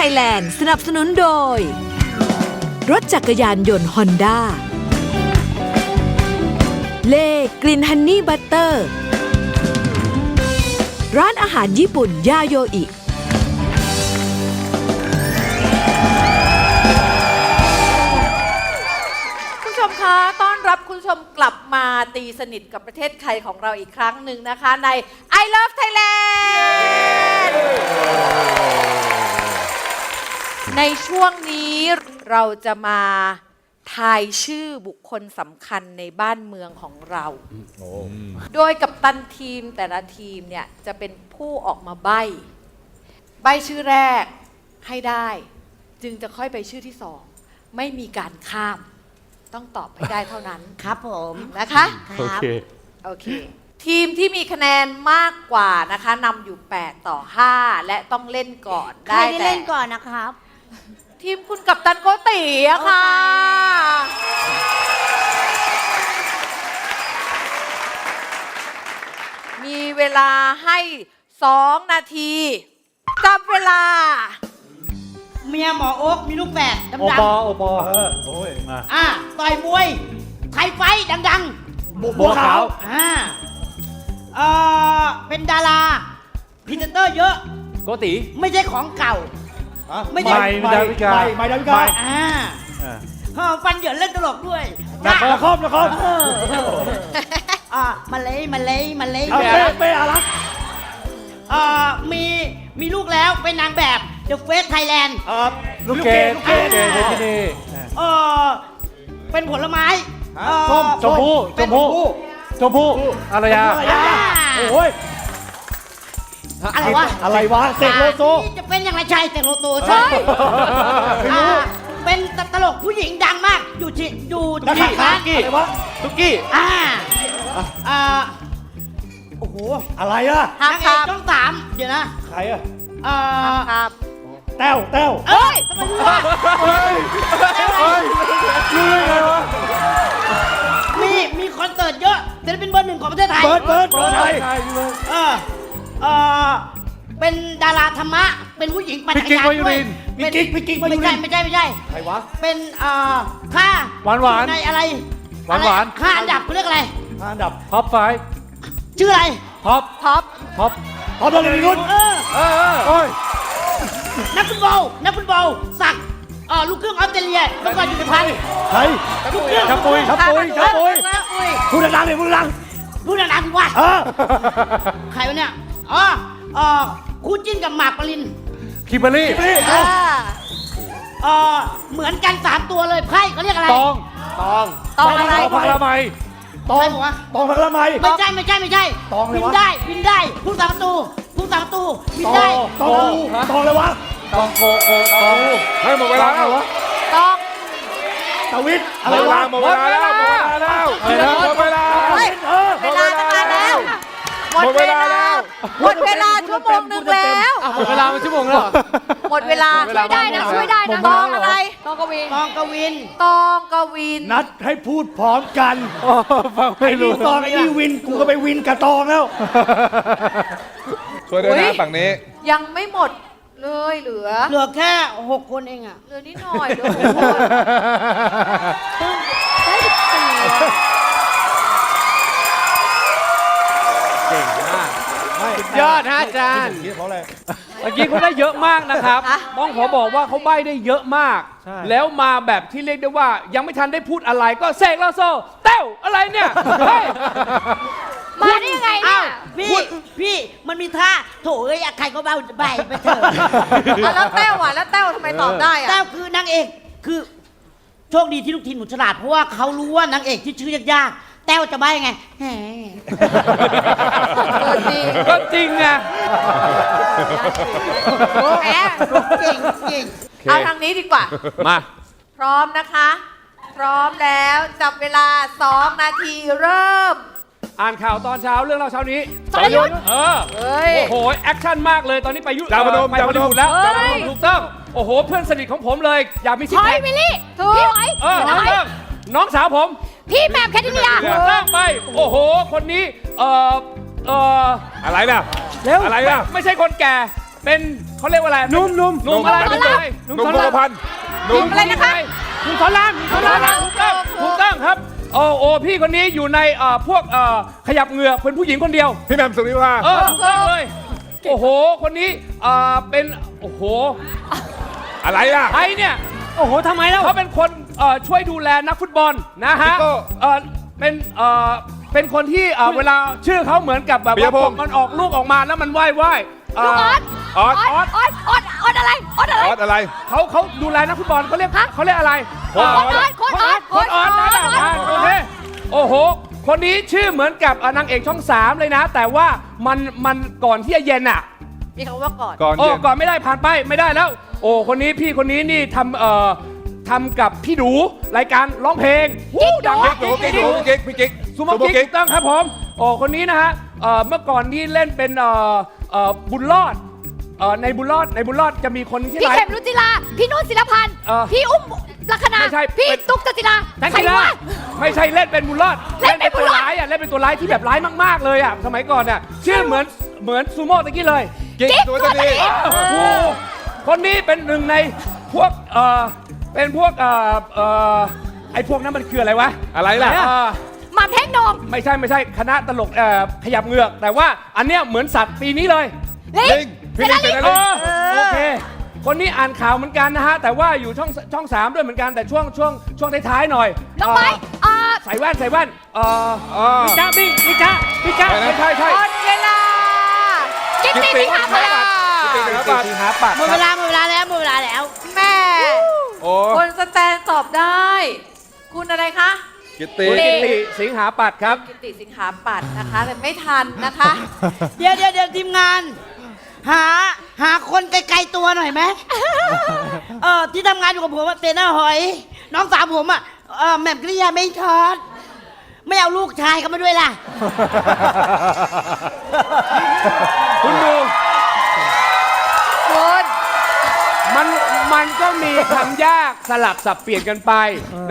Thailand สนับสนุนโดย รถจักรยานยนต์ฮอนด้าเล่กลิ่นฮันนี่บัตเตอร์ ร้านอาหารญี่ปุ่นยาโยอิ คุณผู้ชมคะ ต้อนรับคุณผู้ชมกลับมาตีสนิทกับประเทศไทยของเราอีกครั้งหนึ่งนะคะ ใน I Love Thailand ในช่วงนี้เราจะมาทายชื่อบุคคลสำคัญในบ้านเมืองของเรา โดยกับตันทีมแต่ละทีมเนี่ยจะเป็นผู้ออกมาใบ้ใบ้ชื่อแรกให้ได้ จึงจะค่อยไปชื่อที่สอง ไม่มีการข้าม ต้องตอบให้ได้เท่านั้น ครับผมนะคะ โอเค โอเค ทีมที่มีคะแนนมากกว่านะคะนำอยู่ 8 ต่อ 5 และต้องเล่นก่อนใครได้ได้แต่ เล่นก่อนนะครับ ทีมคุณกับตันโกติอะค่ะ มีเวลาให้2นาทีจับเวลา เมียหมอโอ๊กมีลูกแฝดโอดำปอโอปอโอ้ยมาๆอ่าต่อยมวยไทยไฟท์ดังบัวขาว ๆอ่าเอ่อเป็นดาราพรีเซนเตอร์เยอะ โกติไม่ใช่ของเก่า ไม่ได้ไม่ดาวิกาไม่ไม่ดาวิกา อ่าอ่าเออฟันเหยินเล่นตลกด้วยนักคอมนักคอมเอออ่ามาเลยมาเลยมาเลยเอาเป้เป้อารักษ์เอ่อมีมีลูกแล้วเป็นนางแบบ The Face Thailand เอ่อลูกเกดลูกเกดเกดที่นี่ เออเป็นผลไม้เอ่อส้ม ชมพู่ชเป็นมพู่ชมพู่อารยา อะไรอะโอ้ยอะไรวะ อะไรวะ เสกโลโซนี่จะเป็นอ ย่างไรใช่เสกโลโซใช่ไม่รู้อ่าเป็นตลกผู้หญิงดังมาก อยู่ที่อยู่นักที่ข่าวร้านอะไรวะทุกกี้ อ่าอ่าโอ้โหอะไรอะห้ามนางเอข้ากมช่องสามเดี๋ยวนะใครอะเอ่อครับแต้วแต้วเอ้ยทำไมรู้ว่าเฮ้ยเฮ้ยรู้ได้ไงวะมีมีคอนเสิร์ตเยอะศิลปินเบอร์หนึ่งของประเทศไทยเบิร์ดเบิร์ดเบิร์ดไทยใช่เลยเออเออ เป็นดาราธรรมะ เป็นผู้หญิงปั่นจักรยานพี่กิ๊กด้วยมายุรินมีกิ๊กมีกิ๊กมายุไม่ริใช่นไม่ใช่ไม่ใช่ ใครวะ เป็นเอ่อค่าหวานหวานในอะไรหวานหวานอะไรค่าอันดับเขาเรียกอะไรอันดับท็อปไฟชื่ออะไรท็อปท็อปท็อปพร้อมแล้วเลยรุ่นเออเออเออโอ้ยนักฟุตบอลนักฟุตบอลสักเอ่อลูกครึ่งออสเตรเลียเมื่อก่อนอยู่ในพันใครชับปุยชับปุยชับปุยอุ้ยพูดดังๆเลยพูดดังพูดนานๆสิวะๆเออ ใครวะเนี่ย อ๋อเอ่อ คู่จิ้นกับหมากปรินคิมเบอรรี่นี่อ่าเอ่อเหมือนกันสามตัวเลยไพ่เขาเรียกอะไร ตองตองตองอะไรตองพักละไมตองใครบอกวะตองพักละไมไม่ใช่ไม่ใช่ไม่ใช่ตองเลบิยวะนได้บินได้ผู้สาประตูผู้สาประตูบินตองได้ตองตองเลยวะตองโกโกตองให้หมดเวลาแล้วต้องตาวิทอะหมไรดเววะลาหมดเวลาแล้วหมดเวลาแล้วหมดเวลาเฮ้ยเออเวลาตั้งนานแล้ว หมดเวลาแล้ว หมดเวลาชั่วโมงหนึ่งแล้ว หมดเวลาเป็นชั่วโมงแล้วหมดเวลาช่วยได้นะช่วยได้นะ ตองอะไรตองกวินตองกวินตองกวิน นัดให้พูดพร้อมกันโอ้ฟังไม่รู้ตองไอ้นี่วินกูก็ไปวินกับตองแล้ว ช่วยด้วยอุ๊นะยฝั่งนี้ ยังไม่หมดเลยเหลือ เหลือแค่หกคนเองอะเหลือนิดหน่อยเหลือหกคนได้สิบสี่ อะสุดยอดฮะอาจารย์เพราะอะไร เมื่อกี้เขาได้เยอะมากนะครับ ต้องขอบอกว่าเขาใบ้ได้เยอะมาก ใช่ แล้วมาแบบที่เรียกได้ว่ายังไม่ทันได้พูดอะไรก็เสกโลโซเต้วอะไรเนี่ย เฮ้ย มาได้ยังไงเนี่อ้าวยพี่พี่มันมีท่าโถเอ้ยใครก็เบ้าใบไปเถอะอะแล้วแต้วอะแล้วแต้วทำไมตอบได้แต้อะวคือนางเอกคือ โชคดีที่ลูกทีมหนูฉลาดเพราะว่าเขารู้ว่านางเอกที่ชื่อยากๆแต้วจะใบยังไงแหมเออจริงก็จริงไงแหมเก่งเก่งเอาทางนี้ดีกว่า มา พร้อมนะคะ พร้อมแล้วจับเวลา 2 นาทีเริ่ม อ่านข่าวตอนเช้าเรื่องเราเช้านี้สรยุทธ์ เออเฮ้ย โอ้โห แอคชั่นมากเลยตอนนี้ไปยุดาวพนมเอ่อไปดาวฮพอนลลีมวูดแล้วเฮ้ยดาวพนมถูกต้อง โอ้โห เพื่อนสนิทของผมเลย อยากมีซิกพลอแพยควิลลี่ ถูกพี่หอยเออน้ถูอกยต้องน้องสาวผม พี่แหม่มแคทเธอรีย ถูกต้องไป โอ้โห คนนี้ เอ่อเอ่ออะไรน่ะเร็ว อะไรน่ะไม่ไม่ใช่คนแก่ เป็นเขาเรียกว่าอะไรหนุ่มหนุ่มหนุ่มอะไรหนุ่หนุ่มมอะไรหนุ่มคงกระพันหนุ่มอะไรนะคะหนุ่มสอนรามหนุ่มสอนรามถูกต้องถูกต้องครับโอ้โอ้พี่คนนี้อยู่ในเอ่อพวกเอ่อขยับเหงือกเป็นผู้หญิงคนเดียว พี่แหม่มสุริภาเออถูกต้องเลยโอ้โห คนนี้เอ่อเป็น โอ้โหอะไรอะไอเนี่ย โอ้โหทำไมแล้วเขาเป็นคน เอ่อช่วยดูแลนักฟุตบอลนะฮะพี่โก้เอ่อเป็นเอ่อเป็นคนที่เอ่อเวลาชื่อเขาเหมือนกับแบบปิยว่าพงษ์ มันออกลูกออกมาแล้วมันว่ายว่ายเอ่อออสออดออดออดออดอะไรออดอะไร ออสอะไร เขาเขาดูแลนักฟุตบอลเขาเรียกฮะเขาเรียกอะไรโค้ชออสโค้ดออดโคนออนนะอ่าโอเคโอ้โห คนนี้ชื่อเหมือนกับเอ่อนางเอกช่องสามเลยนะ แต่ว่ามันมันก่อนที่จะเย็นอะ มีคำว่าก่อน ก่อนโอ้เย็น ก่อนไม่ได้ผ่านไปไม่ได้แล้ว โอ้คนนี้พี่คนนี้นี่ทำเอ่อ ทำกับพี่ดูรายการร้องเพลงวู้ดังกิ๊กหนูกิ๊กหนูพี่กิ๊กพี่กิ๊กซูโม่กิ๊กถูกต้องครับผมโอ้คนนี้นะฮะเอ่อเมื่อก่อนนี่เล่นเป็นเอ่อเอ่อบุญรอดเอ่อในบุญรอดในบุญรอดจะมีคนที่พี่ไหน เข็มรุจิลา พี่นุ่นศิลพันธ์ เออพี่อุ้มลัคนาไม่ใช่พี่เป็น ตุ๊กจจิลานักใครกีฬาวะ ไม่ใช่เล่นเป็นบุญรอดเล่นเป็นบุตัวญรอดร้ายอะเล่นเป็นตัวร้ายที่แบบร้ายมากๆเลยอะสมัยก่อนอะชื่อเหมือนเหมือนซูโม่ตะกี้เลย กิ๊กตัวจะดีโอ้โหคนนี้เป็นหนึ่งในพวกเอ่อ เป็นพวกเอ่อเอ่อไอ้พวกนั้นมันคืออะไรวะอะไรล่ะ เอ่อหม่ำเท่งโหนงไม่ใช่ไม่ใช่คณะตลกเอ่อขยับเหงือก แต่ว่าอันเนี้ยเหมือนสัตว์ปีนี้เลย ลิลิงพี่ลิงเป็นอะไรเออโอเค คนนี้อ่านข่าวเหมือนกันนะฮะ แต่ว่าอยู่ช่องช่องสามด้วยเหมือนกันแต่ช่วงช่วงช่วงท้ายๆหน่อยน้องไม้เอ่ออ่าใส่แว่นใส่แว่นเอ่ออ๋อพี่จ้าพี่พี่จ้าพี่จ้าอะไรนะใช่ใช่หมดเวลา กิ๊กกิ๊ติ๊กกติ๊ติ๊กกหาพลากิ๊กติ๊กนะครับสิงหาปัดหมดเวลาหมดเวลาแล้วหมดเวลาแล้วแม่ โอ้คนสแตนตอบได้ คุณอะไรคะ กิตติคุณกิติสิงหาปัดครับกิติ สิงหาปัดนะคะแต่ไม่ทันนะคะ เดี๋ยวเดี๋ยวเดี๋ยวทีมงาน หาหาคนไกลๆตัวหน่อยไหม เออที่ทำงานอยู่กับผมอะเตน่าหอย น้องสาวผมอะเออแหม่มกริยาไม่ทอด ไม่เอาลูกชายเขามาด้วยล่ะ คุณดู คำยากสลับสับเปลี่ยนกันไป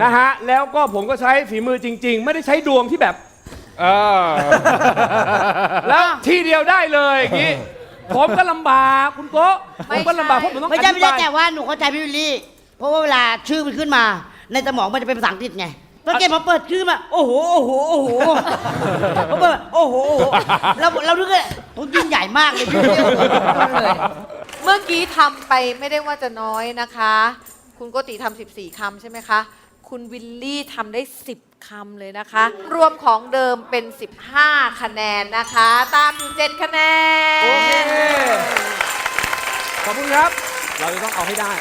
นะฮะแล้วก็ผมก็ใช้ฝีมือจริง ๆ ไม่ได้ใช้ดวงที่แบบเออแล้วทีเดียวได้เลยอย่างนี้ผมก็ลำบากคุณโกะผมก็ลำบากเพราะผมต้องไม่อใช่ธิไม่ใช่บายแต่ว่าหนูเข้าใจพี่วิลลี่ เพราะว่าเวลาชื่อมันขึ้นมา ในสมองมันจะเป็นภาษาอังกฤษไง ตอนเกมพอเปิดชื่อมาโอ้โหโอ้โหโอ้โหพอเปิดโอ้โหโอ้โหเราเราดูเลยผมยิ่งใหญ่มากเลยพี่วิลลี่เลยเมื่อกี้ทำไปไม่ได้ว่าจะน้อยนะคะ คุณโกติทำ14คำใช่ไหมคะ คุณวิลลี่ทำได้ 10คำเลยนะคะ รวมของเดิมเป็น 15 คะแนนนะคะ ตามอยู่7คะแนโอเคน ขอบคุณครับ เราจะต้องเอาให้ได้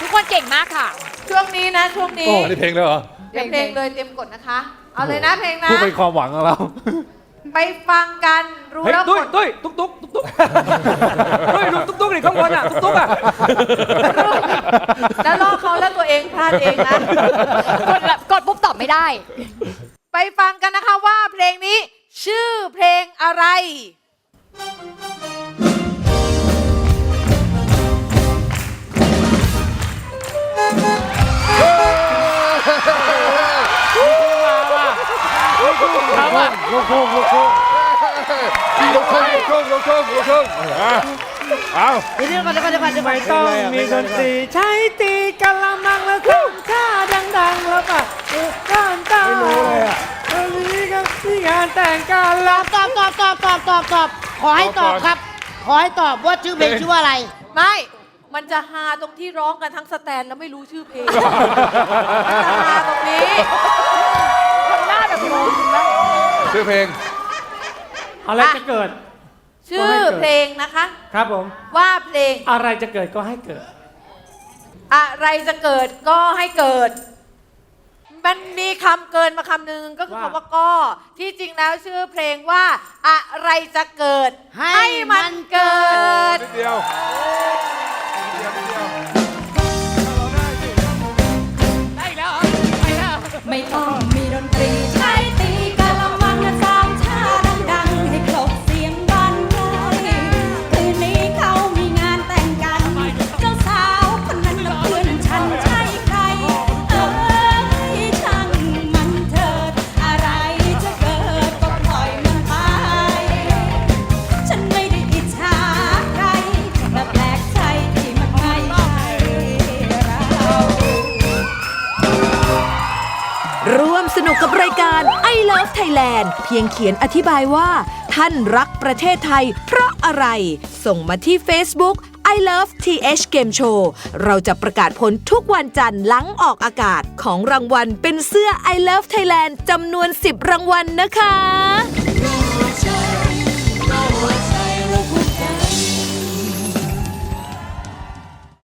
ทุกคนเก่งมากค่ะ ช่วงนี้นะช่วงนี้ อันนี้เพลงเลยเหรอ เตรียมเพลงเลยเตรียมกดนะคะ เอาเลยนะเพลงนะพูดเป็นความหวังของเรา ไปฟังกันรู้เฮ้ยแล้วตุ้ยกดตุ้ยตุ๊กตุ๊กตุ๊กตุ๊กตุ้ยดูตุ๊กตุ๊กนี่ข้างบนอะตุ๊กตุ๊กอะแล้วลอกเขาแล้วตัวเองพลาดเองนะ กดแบบกดปุ๊บตอบไม่ได้ ไปฟังกันนะคะว่าเพลงนี้ ชื่อเพลงอะไร ลูกทุ่งลูกทุ่งลูกทุ่งลูกทุ่งลูกทุ่งลูกทุ่งอะเอาเดี๋ยวก่อนเดี๋ยวก่อนเดี๋ยวก่อนเดี๋ยวก่อนไม่ต้องมีดนตรีใช้ตีกะละมังแล้วทำท่าดังๆแล้วป่ะก้านตาไม่รู้เลยอะวันนี้ก็ที่งานแต่งกันแล้วตอบตอบตอบตอบตอบตอบขอให้ตอบครับ ขอให้ตอบว่าชื่อเพลงชื่อว่าอะไร ไม่มันจะฮาตรงที่ร้องกันทั้งสแตนแล้วไม่รู้ชื่อเพลงมันจะฮาตรงนี้ทำหน้าแบบงงนะ ชื่อเพลง อะไรจะเกิด ชื่อเพลงนะคะ ครับผม ว่าเพลงอะไรจะเกิดก็ให้เกิด อะไรจะเกิดก็ให้เกิด มันมีคำเกินมาคำหนึ่งก็คือว่า คำว่าก็ที่จริงแล้วชื่อเพลงว่า อะไรจะเกิด ให้มันเกิดดนิดเดียว เพียงเขียนอธิบายว่า ท่านรักประเทศไทย เพราะอะไร ส่งมาที่ Facebook I Love TH Game Show เราจะประกาศผลทุกวันจันทร์หลังออกอากาศของรางวัลเป็นเสื้อ I Love Thailand จำนวน 10 รางวัลนะคะ